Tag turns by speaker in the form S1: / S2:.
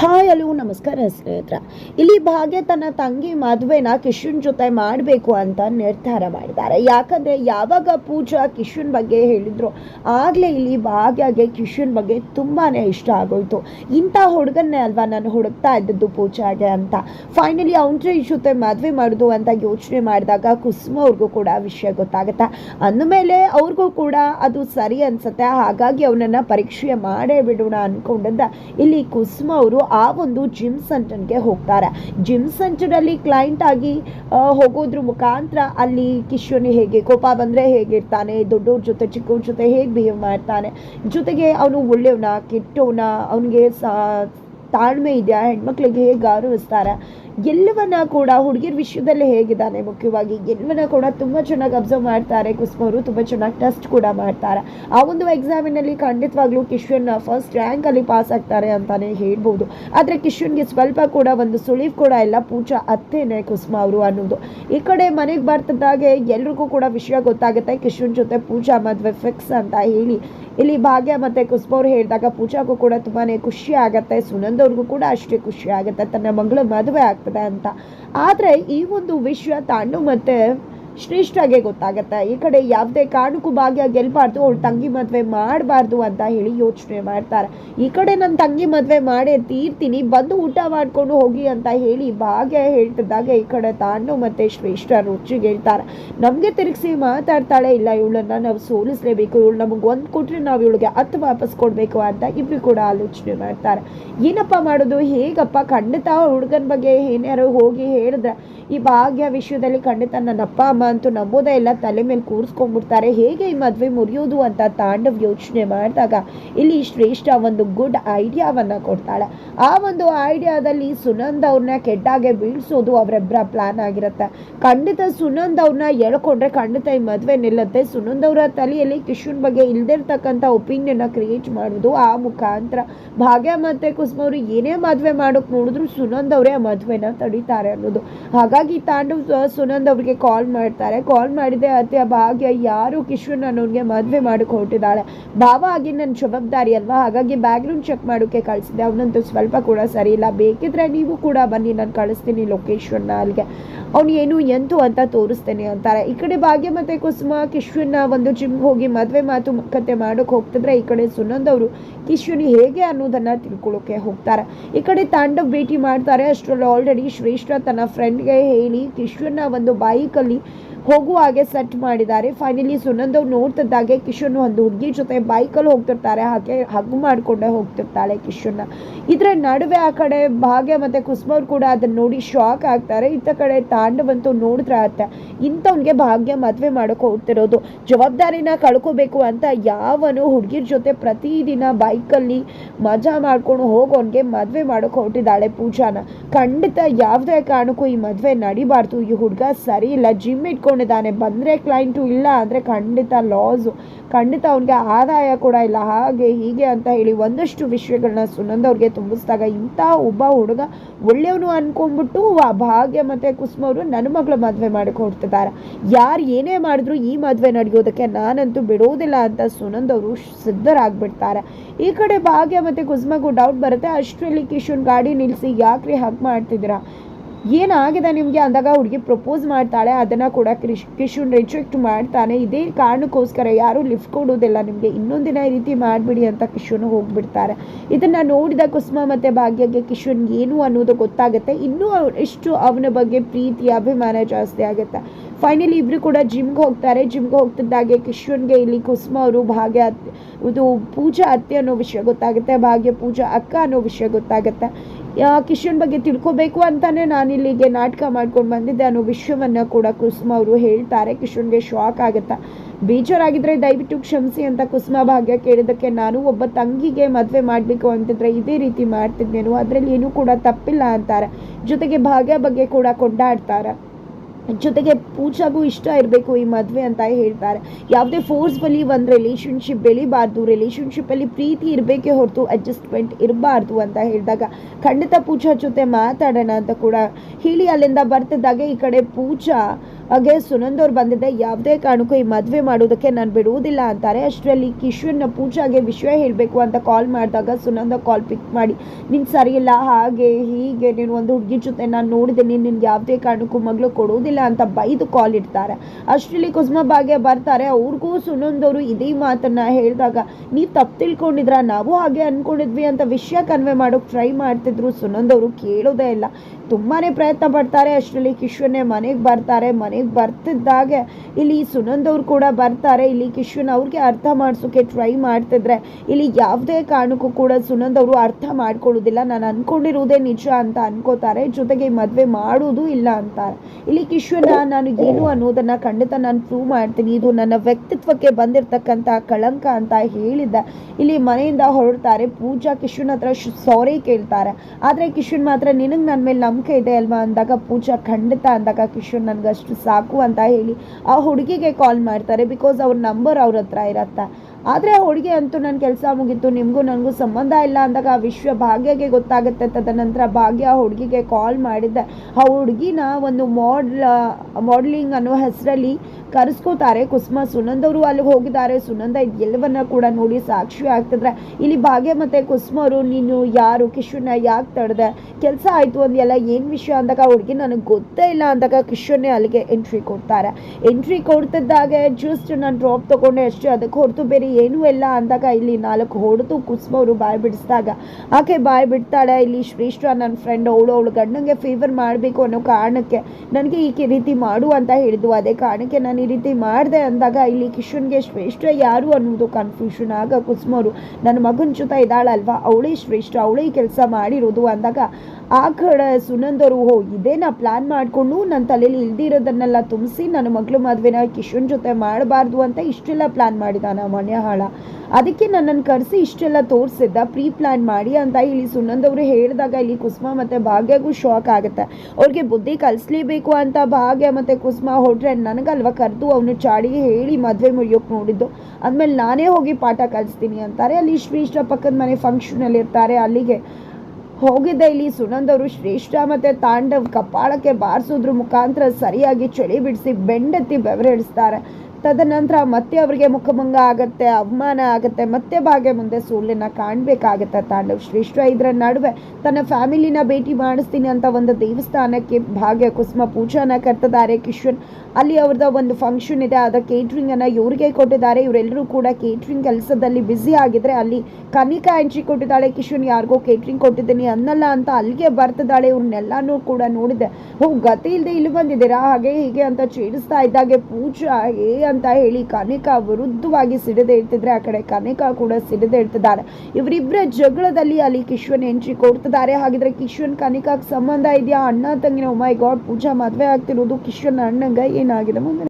S1: Hi, hello, ನಮಸ್ಕಾರ, ಸ್ನೇಹಿತರ. ಇಲ್ಲಿ ಭಾಗ್ಯ ತನ್ನ ತಂಗಿ ಮದುವೆನ ಕಿಶನ್ ಜೊತೆ ಮಾಡಬೇಕು ಅಂತ ನಿರ್ಧಾರ ಮಾಡಿದ್ದಾರೆ. ಯಾಕಂದ್ರೆ ಯಾವಾಗ ಪೂಜಾ ಕಿಶನ್ ಬಗ್ಗೆ ಹೇಳಿದ್ರು, ಆಗಲೇ ಇಲ್ಲಿ ಭಾಗ್ಯಗೆ ಕಿಶನ್ ಬಗ್ಗೆ ತುಂಬಾನೇ ಇಷ್ಟ ಆಗೋಯ್ತು. ಇಂಥ ಹುಡುಗನ್ನೇ ಅಲ್ವಾ ನಾನು ಹುಡುಕ್ತಾ ಇದ್ದದ್ದು ಪೂಜಾಗೆ ಅಂತ. ಫೈನಲಿ ಅವನ ಜೊತೆ ಮದುವೆ ಮಾಡೋದು ಅಂತ ಯೋಚನೆ ಮಾಡಿದಾಗ ಕುಸುಮ ಅವ್ರಿಗೂ ಕೂಡ ವಿಷಯ ಗೊತ್ತಾಗುತ್ತೆ. ಅಂದಮೇಲೆ ಅವ್ರಿಗೂ ಕೂಡ ಅದು ಸರಿ ಅನಿಸುತ್ತೆ. ಹಾಗಾಗಿ ಅವನನ್ನು ಪರೀಕ್ಷೆ ಮಾಡೇ ಬಿಡೋಣ ಅಂದ್ಕೊಂಡಂತ ಇಲ್ಲಿ ಕುಸುಮ ಅವರು ಆ ಒಂದು ಜಿಮ್ ಸೆಂಟರ್ಗೆ ಹೋಗ್ತಾರೆ. ಜಿಮ್ ಸೆಂಟರಲ್ಲಿ ಕ್ಲೈಂಟ್ ಆಗಿ ಹೋಗೋದ್ರ ಮುಖಾಂತರ ಅಲ್ಲಿ ಕಿಶೋನಿ ಹೇಗೆ ಕೋಪ ಬಂದರೆ ಹೇಗಿರ್ತಾನೆ ದೊಡ್ಡವ್ರ ಜೊತೆ ಚಿಕ್ಕವ್ರ ಜೊತೆ ಹೇಗೆ ಬಿಹೇವ್ ಮಾಡ್ತಾನೆ, ಜೊತೆಗೆ ಅವನು ಒಳ್ಳೆಯವನ, ಕೆಟ್ಟವನ, ಅವನಿಗೆ ತಾಳ್ಮೆ ಇದೆಯಾ, ಹೆಣ್ಮಕ್ಳಿಗೆ ಹೇಗೆ ಗೌರವಿಸ್ತಾರೆ ಎಲ್ಲವನ್ನ ಕೂಡ ಹುಡುಗಿರ ವಿಷಯದಲ್ಲಿ ಹೇಗಿದ್ದಾನೆ ಮುಖ್ಯವಾಗಿ ಎಲ್ಲವನ್ನ ಕೂಡ ತುಂಬ ಚೆನ್ನಾಗಿ ಅಬ್ಸರ್ವ್ ಮಾಡ್ತಾರೆ ಕುಸುಮ ಅವರು, ತುಂಬ ಚೆನ್ನಾಗಿ ಟೆಸ್ಟ್ ಕೂಡ ಮಾಡ್ತಾರೆ. ಆ ಒಂದು ಎಕ್ಸಾಮಿನಲ್ಲಿ ಖಂಡಿತವಾಗ್ಲೂ ಕಿಶನ್ ಫಸ್ಟ್ ರ್ಯಾಂಕಲ್ಲಿ ಪಾಸ್ ಆಗ್ತಾರೆ ಅಂತಾನೆ ಹೇಳ್ಬೋದು. ಆದರೆ ಕಿಶನ್ಗೆ ಸ್ವಲ್ಪ ಕೂಡ ಒಂದು ಸುಳಿವು ಕೂಡ ಇಲ್ಲ, ಪೂಜಾ ಅತ್ತೇನೆ ಕುಸುಮ ಅವರು ಅನ್ನೋದು. ಈ ಕಡೆ ಮನೆಗೆ ಬರ್ತಿದ್ದಾಗೆ ಎಲ್ರಿಗೂ ಕೂಡ ವಿಷಯ ಗೊತ್ತಾಗುತ್ತೆ ಕಿಶನ್ ಜೊತೆ ಪೂಜಾ ಮದುವೆ ಫಿಕ್ಸ್ ಅಂತ ಹೇಳಿ. ಇಲ್ಲಿ ಭಾಗ್ಯ ಮತ್ತೆ ಕುಸುಮ ಅವ್ರು ಹೇಳಿದಾಗ ಪೂಜಾಗೂ ಕೂಡ ತುಂಬಾ ಖುಷಿ ಆಗುತ್ತೆ, ಸುನಂದ್ ಅವ್ರಿಗೂ ಕೂಡ ಅಷ್ಟೇ ಖುಷಿ ಆಗುತ್ತೆ, ತನ್ನ ಮಗಳು ಮದುವೆ ಆಗ್ತದೆ ಅಂತ. ಆದ್ರೆ ಈ ಒಂದು ವಿಷಯ ತಾಂಡು ಮತ್ತೆ ಶ್ರೇಷ್ಠಗೆ ಗೊತ್ತಾಗತ್ತೆ. ಈ ಕಡೆ ಯಾವುದೇ ಕಾರಣಕ್ಕೂ ಭಾಗ್ಯ ಗೆಲ್ಬಾರ್ದು, ಅವಳು ತಂಗಿ ಮದುವೆ ಮಾಡಬಾರ್ದು ಅಂತ ಹೇಳಿ ಯೋಚನೆ ಮಾಡ್ತಾರೆ. ಈ ಕಡೆ ನನ್ನ ತಂಗಿ ಮದುವೆ ಮಾಡೇ ತೀರ್ತೀನಿ, ಬಂದು ಊಟ ಮಾಡಿಕೊಂಡು ಹೋಗಿ ಅಂತ ಹೇಳಿ ಭಾಗ್ಯ ಹೇಳ್ತಿದ್ದಾಗ, ಈ ಕಡೆ ತಾಂಡು ಮತ್ತು ಶ್ರೇಷ್ಠ ರುಚಿಗೆ ಹೇಳ್ತಾರೆ. ನಮಗೆ ತಿರುಗಿಸಿ ಮಾತಾಡ್ತಾಳೆ, ಇಲ್ಲ ಇವಳನ್ನ ನಾವು ಸೋಲಿಸ್ಲೇಬೇಕು, ಇವಳು ನಮಗೆ ಒಂದು ಕೊಟ್ರೆ ನಾವು ಇವಳಿಗೆ ಹತ್ತು ವಾಪಸ್ ಕೊಡಬೇಕು ಅಂತ ಇಬ್ಬರು ಕೂಡ ಆಲೋಚನೆ ಮಾಡ್ತಾರೆ. ಏನಪ್ಪ ಮಾಡೋದು, ಹೇಗಪ್ಪ ಖಂಡಿತ ಹುಡುಗನ ಬಗ್ಗೆ ಏನಾರು ಹೋಗಿ ಹೇಳಿದ್ರೆ, ಈ ಭಾಗ್ಯ ವಿಷಯದಲ್ಲಿ ಖಂಡಿತ ನನ್ನ ಅಪ್ಪ ಅಮ್ಮ ಅಂತೂ ನಂಬೋದೇ ಇಲ್ಲ ತಲೆ ಮೇಲೆ ಕೂರಿಸ್ಕೊಂಡ್ಬಿಡ್ತಾರೆ. ಹೇಗೆ ಈ ಮದುವೆ ಮುರಿಯೋದು ಅಂತ ತಾಂಡವ್ ಯೋಚನೆ ಮಾಡಿದಾಗ ಇಲ್ಲಿ ಶ್ರೇಷ್ಠ ಒಂದು ಗುಡ್ ಐಡಿಯಾವನ್ನು ಕೊಡ್ತಾಳೆ. ಆ ಒಂದು ಐಡಿಯಾದಲ್ಲಿ ಸುನಂದ್ ಅವ್ರನ್ನ ಕೆಟ್ಟಾಗೆ ಬೀಳ್ಸೋದು ಅವರಿಬ್ಬರ ಪ್ಲಾನ್ ಆಗಿರುತ್ತೆ. ಖಂಡಿತ ಸುನಂದ್ ಅವ್ರನ್ನ ಎಳ್ಕೊಂಡ್ರೆ ಖಂಡಿತ ಈ ಮದುವೆ ನಿಲ್ಲುತ್ತೆ. ಸುನಂದ್ ಅವರ ತಲೆಯಲ್ಲಿ ಕಿಶನ್ ಬಗ್ಗೆ ಇಲ್ದಿರ್ತಕ್ಕಂಥ ಒಪಿನಿಯನ್ನ ಕ್ರಿಯೇಟ್ ಮಾಡೋದು ಆ ಮುಖಾಂತರ. ಭಾಗ್ಯ ಮತ್ತೆ ಕುಸುಮ ಅವರು ಏನೇ ಮದುವೆ ಮಾಡೋಕೆ ನೋಡಿದ್ರು ಸುನಂದ್ ಅವರೇ ಆ ಮದುವೆನ ತಡೀತಾರೆ ಅನ್ನೋದು. ಹಾಗಾಗಿ ತಾಂಡವ್, ಸುನಂದ್ ಅವ್ರಿಗೆ ಕಾಲ್ ಮಾಡ್ತಾರೆ ಕಾಲ್ ಮಾಡಿದೆ, ಅತ್ತೆ, ಭಾಗ್ಯ, ಯಾರು ಕಿಶನ್ ಅನ್ನೋನ್ಗೆ ಮದುವೆ ಮಾಡಕ್ಕೆ ಹೊರಟಿದ್ದಾಳೆ. ಭಾವ ಆಗಿ ನನ್ನ ಜವಾಬ್ದಾರಿ ಅಲ್ವಾ? ಹಾಗಾಗಿ ಬ್ಯಾಕ್ಗ್ರೌಂಡ್ ಚೆಕ್ ಮಾಡೋಕ್ಕೆ ಕಳಿಸಿದೆ ಅವನಂತೂ ಸ್ವಲ್ಪ ಕೂಡ ಸರಿ ಇಲ್ಲ. ಬೇಕಿದ್ರೆ ನೀವು ಕೂಡ ಬನ್ನಿ, ನಾನು ಕಳಿಸ್ತೀನಿ ಲೊಕೇಶನ್ನ ಅಲ್ಲಿಗೆ. ಅವ್ನು ಏನು ಎಂತು ಅಂತ ತೋರಿಸ್ತೇನೆ ಅಂತಾರೆ. ಈ ಕಡೆ ಭಾಗ್ಯ ಮತ್ತೆ ಕುಸುಮ ಕಿಶ್ವನ್ನ ಒಂದು ಜಿಮ್ಗೆ ಹೋಗಿ ಮದುವೆ ಮಾತು ಕತೆ ಮಾಡೋಕೆ ಹೋಗ್ತಿದ್ರೆ ಈ ಕಡೆ ಸುನಂದ್ ಅವರು ಹೇಗೆ ಅನ್ನೋದನ್ನ ತಿಳ್ಕೊಳ್ಳೋಕೆ ಹೋಗ್ತಾರೆ. ಈ ಕಡೆ ತಾಂಡವ್ ಭೇಟಿ ಮಾಡ್ತಾರೆ. ಅಷ್ಟರಲ್ಲಿ ಆಲ್ರೆಡಿ ಶ್ರೇಷ್ಠ ತನ್ನ ಫ್ರೆಂಡ್ಗೆ ಹೇಳಿ ಕಿಶ್ವನ್ನ ಒಂದು ಬೈಕಲ್ಲಿ ಹೋಗುವ ಹಾಗೆ ಸೆಟ್ ಮಾಡಿದ್ದಾರೆ. ಫೈನಲಿ ಸುನಂದ್ ಅವ್ರು ನೋಡ್ತಿದ್ದಾಗೆ ಕಿಶನ್ ಒಂದು ಹುಡುಗಿ ಜೊತೆ ಬೈಕಲ್ಲಿ ಹೋಗ್ತಿರ್ತಾರೆ. ಹಾಗೆ ಹಗ್ಗು ಮಾಡ್ಕೊಂಡೇ ಹೋಗ್ತಿರ್ತಾಳೆ ಕಿಶನ್ನ. ಇದ್ರ ನಡುವೆ ಆ ಕಡೆ ಭಾಗ್ಯ ಮತ್ತೆ ಕುಸುಮವ್ರು ಕೂಡ ಅದನ್ನ ನೋಡಿ ಶಾಕ್ ಆಗ್ತಾರೆ. ಇತ್ತ ಕಡೆ ತಾಂಡವಂತೂ ನೋಡಿದ್ರೆ ಆತ ಇಂಥವ್ನಿಗೆ ಭಾಗ್ಯ ಮದುವೆ ಮಾಡೋಕೆ ಹೋಗ್ತಿರೋದು. ಜವಾಬ್ದಾರಿನ ಕಳ್ಕೋಬೇಕು ಅಂತ ಯಾವನು ಹುಡುಗಿರ ಜೊತೆ ಪ್ರತಿದಿನ ಬೈಕಲ್ಲಿ ಮಜಾ ಮಾಡ್ಕೊಂಡು ಹೋಗೋನ್ಗೆ ಮದುವೆ ಮಾಡೋಕೆ ಹೊರಟಿದ್ದಾಳೆ ಪೂಜಾನ. ಖಂಡಿತ ಯಾವುದೇ ಕಾರಣಕ್ಕೂ ಈ ಮದುವೆ ನಡಿಬಾರ್ದು. ಈ ಹುಡುಗ ಸರಿ ಇಲ್ಲ. ಜಿಮ್ ಇಟ್ಕೊಂಡಿದ್ದಾನೆ ಬಂದರೆ ಕ್ಲೈಂಟು ಇಲ್ಲ ಅಂದರೆ ಖಂಡಿತ ಲಾಸು ಖಂಡಿತ ಅವ್ನಿಗೆ ಆದಾಯ ಕೂಡ ಇಲ್ಲ. ಹಾಗೆ ಹೀಗೆ ಅಂತ ಹೇಳಿ ಒಂದಷ್ಟು ವಿಷಯಗಳನ್ನ ಸುನಂದ ಅವ್ರಿಗೆ ತುಂಬಿಸಿದಾಗ ಇಂಥ ಒಬ್ಬ ಹುಡುಗ ಒಳ್ಳೆಯವನು ಅಂದ್ಕೊಂಡ್ಬಿಟ್ಟು ಆ ಭಾಗ್ಯ ಮತ್ತು ಕುಸುಮ ಅವರು ನನ್ನ ಮಗಳ ಮದುವೆ ಮಾಡಿಕೊಡ್ತಿದ್ದಾರೆ ಯಾರು ಏನೇ ಮಾಡಿದ್ರು ಈ ಮದುವೆ ನಡೆಯೋದಕ್ಕೆ ನಾನಂತೂ ಬಿಡೋದಿಲ್ಲ ಅಂತ ಸುನಂದ್ ಅವರು ಸಿದ್ಧರಾಗ್ಬಿಡ್ತಾರೆ. ಈ ಕಡೆ ಭಾಗ್ಯ ಮತ್ತು ಕುಸುಮಗೂ ಡೌಟ್ ಬರುತ್ತೆ. ಅಷ್ಟರಲ್ಲಿ ಕಿಶನ್ ಗಾಡಿ ನಿಲ್ಲಿಸಿ ಯಾಕ್ರಿ ಹಗ್ ಮಾಡ್ತಿದ್ದೀರಾ? ಏನಾಗಿದೆ ನಿಮಗೆ ಅಂದಾಗ ಹುಡುಗಿ ಪ್ರಪೋಸ್ ಮಾಡ್ತಾಳೆ, ಅದನ್ನು ಕೂಡ ಕ್ರಿಶ್, ಕಿಶನ್ ರಿಜೆಕ್ಟ್ ಮಾಡ್ತಾನೆ. ಇದೇ ಕಾರಣಕ್ಕೋಸ್ಕರ ಯಾರೂ ಲಿಫ್ಟ್ ಕೊಡೋದಿಲ್ಲ ನಿಮಗೆ. ಇನ್ನೊಂದಿನ ಈ ರೀತಿ ಮಾಡಿಬಿಡಿ ಅಂತ ಕಿಶುನ್ ಹೋಗ್ಬಿಡ್ತಾರೆ. ಇದನ್ನು ನೋಡಿದ ಕುಸುಮ ಮತ್ತು ಭಾಗ್ಯಗೆ ಕಿಶುನ್ ಏನು ಅನ್ನೋದು ಗೊತ್ತಾಗುತ್ತೆ. ಇನ್ನೂ ಎಷ್ಟು ಅವನ ಬಗ್ಗೆ ಪ್ರೀತಿ, ಅಭಿಮಾನ ಜಾಸ್ತಿ ಆಗುತ್ತೆ. ಫೈನಲಿ ಇಬ್ಬರು ಕೂಡ ಜಿಮ್ಗೆ ಹೋಗ್ತಾರೆ. ಜಿಮ್ಗೆ ಹೋಗ್ತಿದ್ದಾಗೆ ಕಿಶನ್ಗೆ ಇಲ್ಲಿ ಕುಸುಮ ಅವರು, ಭಾಗ್ಯ ಇದು ಪೂಜಾ, ಅತ್ತೆ ಅನ್ನೋ ವಿಷಯ ಗೊತ್ತಾಗುತ್ತೆ. ಭಾಗ್ಯ, ಪೂಜಾ, ಅಕ್ಕ ಅನ್ನೋ ವಿಷಯ ಗೊತ್ತಾಗುತ್ತೆ. ಕಿಶನ್ ಬಗ್ಗೆ ತಿಳ್ಕೊಬೇಕು ಅಂತಾನೆ ನಾನು ಇಲ್ಲಿಗೆ ನಾಟಕ ಮಾಡ್ಕೊಂಡು ಬಂದಿದ್ದೆ ಅನ್ನೋ ವಿಷಯವನ್ನ ಕೂಡ ಕುಸುಮ ಅವರು ಹೇಳ್ತಾರೆ. ಕಿಶನ್ಗೆ ಶಾಕ್ ಆಗುತ್ತಾ? ಬೇಜಾರಾಗಿದ್ರೆ ದಯವಿಟ್ಟು ಕ್ಷಮಿಸಿ ಅಂತ ಕುಸುಮ ಭಾಗ್ಯ ಕೇಳಿದ್ದಕ್ಕೆ ನಾನು ಒಬ್ಬ ತಂಗಿಗೆ ಮದುವೆ ಮಾಡಬೇಕು ಅಂತಿದ್ರೆ ಇದೇ ರೀತಿ ಮಾಡ್ತಿದ್ದೇನು ಅದರಲ್ಲಿ ಏನೂ ಕೂಡ ತಪ್ಪಿಲ್ಲ ಅಂತಾರೆ. ಜೊತೆಗೆ ಭಾಗ್ಯ ಬಗ್ಗೆ ಕೂಡ ಕೊಂಡಾಡ್ತಾರೆ. ಜೊತೆಗೆ ಪೂಜಾಗೂ ಇಷ್ಟ ಇರಬೇಕು ಈ ಮದುವೆ ಅಂತ ಹೇಳ್ತಾರೆ. ಯಾವುದೇ ಫೋರ್ಸ್ಫುಲಿ ಒಂದು ರಿಲೇಷನ್ಶಿಪ್ ಬೆಳಿಬಾರ್ದು ರಿಲೇಷನ್ಶಿಪ್ಪಲ್ಲಿ ಪ್ರೀತಿ ಇರಬೇಕೇ ಹೊರತು ಅಡ್ಜಸ್ಟ್ಮೆಂಟ್ ಇರಬಾರ್ದು ಅಂತ ಹೇಳಿದಾಗ ಖಂಡಿತ ಪೂಜಾ ಜೊತೆ ಮಾತಾಡೋಣ ಅಂತ ಕೂಡ ಹೇಳಿ ಅಲ್ಲಿಂದ ಬರ್ತಿದ್ದಾಗ ಈ ಕಡೆ ಪೂಜಾ ಹಾಗೆ ಸುನಂದ್ ಅವ್ರು ಬಂದಿದ್ದೆ ಯಾವುದೇ ಕಾರಣಕ್ಕೂ ಈ ಮದುವೆ ಮಾಡೋದಕ್ಕೆ ನಾನು ಬಿಡುವುದಿಲ್ಲ ಅಂತಾರೆ. ಅಷ್ಟರಲ್ಲಿ ಕಿಶ್ವನ್ನ ಪೂಜಾಗೆ ವಿಷಯ ಹೇಳಬೇಕು ಅಂತ ಕಾಲ್ ಮಾಡಿದಾಗ ಸುನಂದ ಕಾಲ್ ಪಿಕ್ ಮಾಡಿ, ನೀನು ಸರಿಯಿಲ್ಲ ಹಾಗೆ ಹೀಗೆ ನೀನು ಒಂದು ಹುಡುಗಿ ಜೊತೆ ನಾನು ನೋಡಿದ್ದೀನಿ ನಿನ್ಗೆ ಯಾವುದೇ ಕಾರಣಕ್ಕೂ ಮಗಳು ಕೊಡೋದಿಲ್ಲ ಅಂತ ಬೈದು ಕಾಲ್ ಇಡ್ತಾರೆ. ಅಷ್ಟರಲ್ಲಿ ಕುಸುಮ ಭಾಗ್ಯ ಬರ್ತಾರೆ. ಅವ್ರಿಗೂ ಸುನಂದವರು ಇದೇ ಮಾತನ್ನು ಹೇಳಿದಾಗ, ನೀವು ತಪ್ಪು ತಿಳ್ಕೊಂಡಿದ್ರ? ನಾವು ಹಾಗೆ ಅಂದ್ಕೊಂಡಿದ್ವಿ ಅಂತ ವಿಷಯ ಕನ್ವೆ ಮಾಡೋಕೆ ಟ್ರೈ ಮಾಡ್ತಿದ್ರು. ಸುನಂದ್ ಅವರು ಕೇಳೋದೇ ಇಲ್ಲ. ತುಂಬಾನೇ ಪ್ರಯತ್ನ ಪಡ್ತಾರೆ. ಅಷ್ಟರಲ್ಲಿ ಕಿಶ್ವನೇ ಮನೆಗೆ ಬರ್ತಾರೆ. ಮನೆಗೆ ಬರ್ತಿದ್ದಾಗೆ ಇಲ್ಲಿ ಸುನಂದ್ ಅವ್ರು ಕೂಡ ಬರ್ತಾರೆ. ಇಲ್ಲಿ ಕಿಶ್ವನ್ ಅವ್ರಿಗೆ ಅರ್ಥ ಮಾಡಿಸೋಕೆ ಟ್ರೈ ಮಾಡ್ತಿದ್ರೆ ಇಲ್ಲಿ ಯಾವುದೇ ಕಾರಣಕ್ಕೂ ಕೂಡ ಸುನಂದ್ ಅವರು ಅರ್ಥ ಮಾಡ್ಕೊಳ್ಳೋದಿಲ್ಲ. ನಾನು ಅಂದ್ಕೊಂಡಿರೋದೇ ನಿಜ ಅಂತ ಅನ್ಕೋತಾರೆ. ಜೊತೆಗೆ ಮದುವೆ ಮಾಡೋದು ಇಲ್ಲ ಅಂತಾರೆ ಇಲ್ಲಿ ಕಿಶ್ವನ ನಾನು ಏನು ಅನ್ನೋದನ್ನು ಖಂಡಿತ ನಾನು ಪ್ರೂವ್ ಮಾಡ್ತೀನಿ. ಇದು ನನ್ನ ವ್ಯಕ್ತಿತ್ವಕ್ಕೆ ಬಂದಿರತಕ್ಕಂಥ ಕಳಂಕ ಅಂತ ಹೇಳಿದ್ದೆ. ಇಲ್ಲಿ ಮನೆಯಿಂದ ಹೊರಡ್ತಾರೆ. ಪೂಜಾ ಕಿಶ್ವನ್ ಹತ್ರ ಸಾರಿ ಕೇಳ್ತಾರೆ. ಆದರೆ ಕಿಶ್ವನ್ ಮಾತ್ರ ನಿನಗೆ ನನ್ನ ಮೇಲೆ ನಂಬಿಕೆ ಇದೆ ಅಲ್ವಾ ಅಂದಾಗ ಪೂಜಾ ಖಂಡಿತ ಅಂದಾಗ ಕಿಶೋರ್ ನನಗಷ್ಟು ಸಾಕು ಅಂತ ಹೇಳಿ ಆ ಹುಡುಗಿಗೆ ಕಾಲ್ ಮಾಡ್ತಾರೆ ಬಿಕಾಸ್ ಅವ್ರ ನಂಬರ್ ಅವ್ರ ಹತ್ರ ಇರತ್ತೆ. ಆದರೆ ಹುಡುಗಿ ಅಂತೂ ನನ್ನ ಕೆಲಸ ಮುಗೀತು, ನಿಮಗೂ ನನಗೂ ಸಂಬಂಧ ಇಲ್ಲ ಅಂದಾಗ ಆ ವಿಶ್ವ ಭಾಗ್ಯಗೆ ಗೊತ್ತಾಗುತ್ತೆ. ತದನಂತರ ಭಾಗ್ಯ ಹುಡುಗಿಗೆ ಕಾಲ್ ಮಾಡಿದ್ದೆ. ಆ ಹುಡುಗಿನ ಒಂದು ಮಾಡ್ಲ ಮಾಡ್ಲಿಂಗ್ ಅನ್ನೋ ಹೆಸರಲ್ಲಿ ಕರೆಸ್ಕೋತಾರೆ. ಕುಸುಮ ಸುನಂದವರು ಅಲ್ಲಿಗೆ ಹೋಗಿದ್ದಾರೆ. ಸುನಂದ ಇದೆಲ್ಲವನ್ನ ಕೂಡ ನೋಡಿ ಸಾಕ್ಷಿ ಆಗ್ತಿದ್ರೆ, ಇಲ್ಲಿ ಭಾಗ್ಯ ಮತ್ತೆ ಕುಸುಮ ಅವರು ನೀನು ಯಾರು ಕಿಶ್ವನ್ನ ಯಾಕೆ ತಡೆದೆ? ಕೆಲಸ ಆಯಿತು ಅಂದ್ಯಲ್ಲ, ಏನು ವಿಷಯ ಅಂದಾಗ ಹುಡುಗಿ ನನಗೆ ಗೊತ್ತೇ ಇಲ್ಲ ಅಂದಾಗ ಕಿಶನ್ನೇ ಅಲ್ಲಿಗೆ ಎಂಟ್ರಿ ಕೊಡ್ತಾರೆ. ಎಂಟ್ರಿ ಕೊಡ್ತಿದ್ದಾಗೆ ಜಸ್ಟ್ ನಾನು ಡ್ರಾಪ್ ತೊಗೊಂಡೆ ಅಷ್ಟೇ, ಅದಕ್ಕೆ ಹೊರತು ಬೇರೆ ಏನೂ ಇಲ್ಲ ಅಂದಾಗ ಇಲ್ಲಿ ನಾಲ್ಕು ಹೊಡೆದು ಕುಸುಮ ಅವರು ಬಾಯಿ ಬಿಡಿಸಿದಾಗ, ಆಕೆ ಬಾಯಿ ಬಿಡ್ತಾಳೆ, ಇಲ್ಲಿ ಶ್ರೇಷ್ಠ ನನ್ನ ಫ್ರೆಂಡ್ ಅವಳು ಅವಳು ಗಂಡಂಗೆ ಫೇವರ್ ಮಾಡಬೇಕು ಅನ್ನೋ ಕಾರಣಕ್ಕೆ ನನಗೆ ಈ ರೀತಿ ಮಾಡು ಅಂತ ಹೇಳಿದ್ವು. ಅದೇ ಕಾರಣಕ್ಕೆ ನಾನು ಈ ರೀತಿ ಮಾಡಿದೆ ಅಂದಾಗ ಇಲ್ಲಿ ಕಿಶನ್ಗೆ ಶ್ರೇಷ್ಠ ಯಾರು ಅನ್ನೋದು ಕನ್ಫ್ಯೂಷನ್ ಆಗ ಕುಸುಮ ಅವರು ನನ್ನ ಮಗನ ಜೊತೆ ಇದ್ದಾಳಲ್ವಾ? ಅವಳೇ ಶ್ರೇಷ್ಠ, ಅವಳೇ ಕೆಲಸ ಮಾಡಿರೋದು ಅಂದಾಗ ಆ ಕಡೆ ಸುನಂದರು ಹೋ ನಾ ಪ್ಲಾನ್ ಮಾಡಿಕೊಂಡು ನನ್ನ ತಲೆಯಲ್ಲಿ ಇಲ್ದಿರೋದನ್ನೆಲ್ಲ ತುಂಬಿಸಿ ನನ್ನ ಮಗಳು ಮದುವೆನ ಕಿಶನ್ ಜೊತೆ ಮಾಡಬಾರ್ದು ಅಂತ ಇಷ್ಟೆಲ್ಲ ಪ್ಲಾನ್ ಮಾಡಿದಾನ ಮನೆ ಹಾಳ ಅದಕ್ಕೆ ನನ್ನನ್ನು ಕರೆಸಿ ಇಷ್ಟೆಲ್ಲ ತೋರಿಸಿದ್ದ ಪ್ರೀ ಪ್ಲಾನ್ ಮಾಡಿ ಅಂತ ಇಲ್ಲಿ ಸುನಂದವರು ಹೇಳಿದಾಗ ಇಲ್ಲಿ ಕುಸುಮ ಮತ್ತು ಭಾಗ್ಯಗೂ ಶಾಕ್ ಆಗುತ್ತೆ. ಅವ್ರಿಗೆ ಬುದ್ಧಿ ಕಲಿಸ್ಲೇಬೇಕು ಅಂತ ಭಾಗ್ಯ ಮತ್ತು ಕುಸುಮ ಹೊರಟ್ರೆ ನನಗಲ್ವ ಕರೆದು ಅವನು ಚಾಡಿಗೆ ಹೇಳಿ ಮದುವೆ ಮುರಿಯೋಕೆ ನೋಡಿದ್ದು. ಅಂದಮೇಲೆ ನಾನೇ ಹೋಗಿ ಪಾಠ ಕಲಿಸ್ತೀನಿ ಅಂತಾರೆ. ಅಲ್ಲಿ ಶ್ರೀಷ್ಟ ಪಕ್ಕದ ಮನೆ ಫಂಕ್ಷನಲ್ಲಿ ಇರ್ತಾರೆ ಅಲ್ಲಿಗೆ. ಹೋಗಿದ್ದ ಇಲ್ಲಿ ಸುನಂದವರು ಶ್ರೇಷ್ಠ ಮತ್ತೆ ತಾಂಡವ್ ಕಪಾಳಕ್ಕೆ ಬಾರಿಸೋದ್ರ ಮುಖಾಂತರ ಸರಿಯಾಗಿ ಚಳಿ ಬಿಡಿಸಿ ಬೆಂಡೆತ್ತಿ ಬೆವರಿಡಿಸ್ತಾರೆ. ತದನಂತರ ಮತ್ತೆ ಅವರಿಗೆ ಮುಖಭಂಗ ಆಗುತ್ತೆ, ಅವಮಾನ ಆಗುತ್ತೆ, ಮತ್ತೆ ಭಾಗ್ಯ ಮುಂದೆ ಸೋಲನ್ನ ಕಾಣಬೇಕಾಗತ್ತೆ. ತಾಂಡವ್ ಶ್ರೇಷ್ಠ ಇದರ ನಡುವೆ ತನ್ನ ಫ್ಯಾಮಿಲಿನ ಭೇಟಿ ಮಾಡಿಸ್ತೀನಿ ಅಂತ ಒಂದು ದೇವಸ್ಥಾನಕ್ಕೆ ಭಾಗ್ಯ ಕುಸುಮ ಪೂಜಾನ ಕರ್ತಿದ್ದಾರೆ ಕಿಶನ್ ಅಲ್ಲಿ ಅವ್ರದ್ದು ಒಂದು ಫಂಕ್ಷನ್ ಇದೆ, ಅದ ಕೇಟ್ರಿಂಗ್ ಅನ್ನ ಇವ್ರಿಗೆ ಕೊಟ್ಟಿದ್ದಾರೆ. ಇವರೆಲ್ಲರೂ ಕೂಡ ಕೇಟ್ರಿಂಗ್ ಕೆಲಸದಲ್ಲಿ ಬ್ಯುಸಿ ಆಗಿದ್ರೆ ಅಲ್ಲಿ ಕನಿಕಾ ಎಂಟ್ರಿ ಕೊಟ್ಟಿದ್ದಾಳೆ ಕಿಶನ್ ಯಾರಿಗೋ ಕೇಟ್ರಿಂಗ್ ಕೊಟ್ಟಿದ್ದೀನಿ ಅನ್ನಲ್ಲ ಅಂತ ಅಲ್ಲಿಗೆ ಬರ್ತಿದ್ದಾಳೆ. ಇವ್ರನ್ನೆಲ್ಲಾನು ಕೂಡ ನೋಡಿದೆ. ಹೋ ಗತಿ ಇಲ್ಲದೆ ಇಲ್ಲಿ ಬಂದಿದ್ದೀರಾ? ಹಾಗೆ ಹೀಗೆ ಅಂತ ಚೇಡಿಸ್ತಾ ಇದ್ದಾಗೆ ಪೂಜಾ, ಏ ಅಂತ ಹೇಳಿ ಕನಿಕಾ ವಿರುದ್ಧವಾಗಿ ಸಿಡಿದು ಇರ್ತಿದ್ರೆ ಆ ಕಡೆ ಕನಿಕಾ ಕೂಡ ಸಿಡಿದು ಇರ್ತಿದ್ದಾರೆ. ಇವರಿಬ್ಬರ ಜಗಳದಲ್ಲಿ ಅಲ್ಲಿ ಕಿಶ್ವನ್ ಎಂಟ್ರಿ ಕೊಡ್ತಿದ್ದಾರೆ. ಹಾಗಿದ್ರೆ ಕಿಶ್ವನ್ ಕನಿಕಾಗ್ ಸಂಬಂಧ ಇದೆಯಾ? ಅಣ್ಣ, ತಂಗಿನ ಮೈ ಗಾಡ್, ಪೂಜಾ ಮದುವೆ ಆಗ್ತಿರೋದು. ಕಿಶ್ವನ್, ಅಣ್ಣಂಗ ಏನಾಗಿದೆ? ಮುಂದೆ